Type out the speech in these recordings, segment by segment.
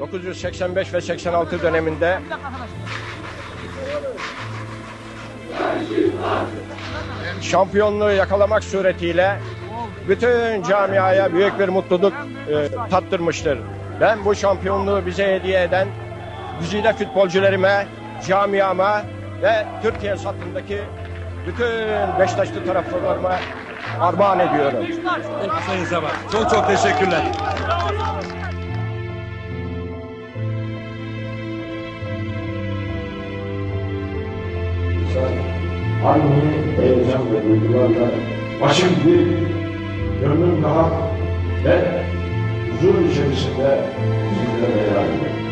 1985 ve 86 döneminde şampiyonluğu yakalamak suretiyle bütün camiaya büyük bir mutluluk e, tattırmıştır. Ben bu şampiyonluğu bize hediye eden güzide futbolcularıma, camiama ve Türkiye satındaki bütün Beşiktaşlı taraftarlarıma armağan ediyorum. Sayın Sabah. Çok çok teşekkürler. İnsan aynı heyecan ve duygularla başım bir, gönlüm rahat ve huzur içerisinde sizlere yayılır.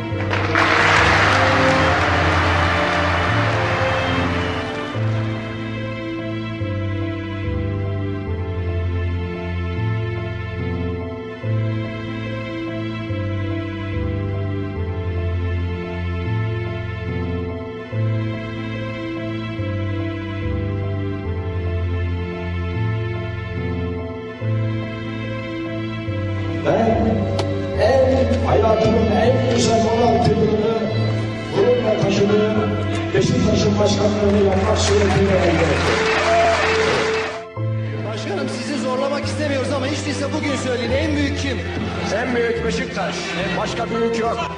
Ben en hayatımın en güzel 16 yılını gururla taşıdığım Beşiktaş'ın başkanlığını yapmak suretiyle elde ettim. Başkanım sizi zorlamak istemiyoruz ama hiç değilse bugün söyleyin en büyük kim? En büyük Beşiktaş. Başka büyük yok.